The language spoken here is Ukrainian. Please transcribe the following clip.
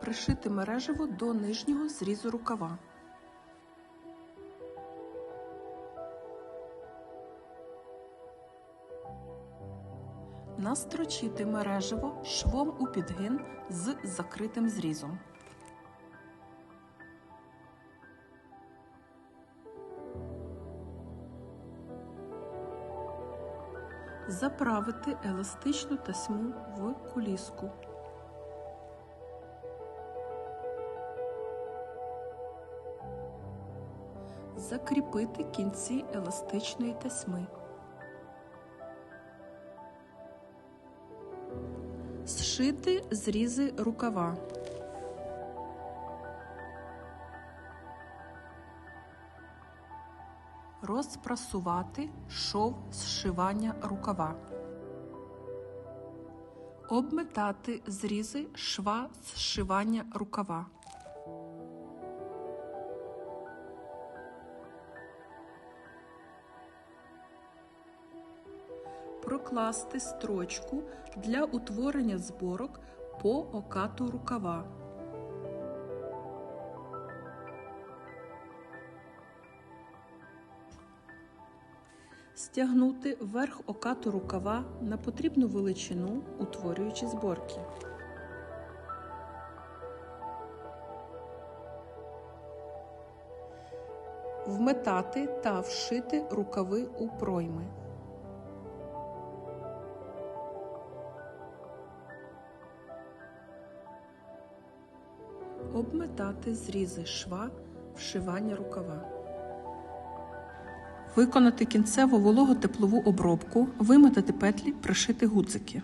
Пришити мережево до нижнього зрізу рукава. Настрочити мережево швом у підгин з закритим зрізом. Заправити еластичну тасьму в куліску. Закріпити кінці еластичної тасьми. Зшити зрізи рукава. Розпрасувати шов зшивання рукава. Обметати зрізи шва зшивання рукава. Прокласти строчку для утворення зборок по окату рукава. Стягнути верх окату рукава на потрібну величину, утворюючи зборки. Вметати та вшити рукави у пройми. Обметати зрізи шва вшивання рукава. Виконати кінцеву вологу теплову обробку, вимотати петлі, пришити гудзики.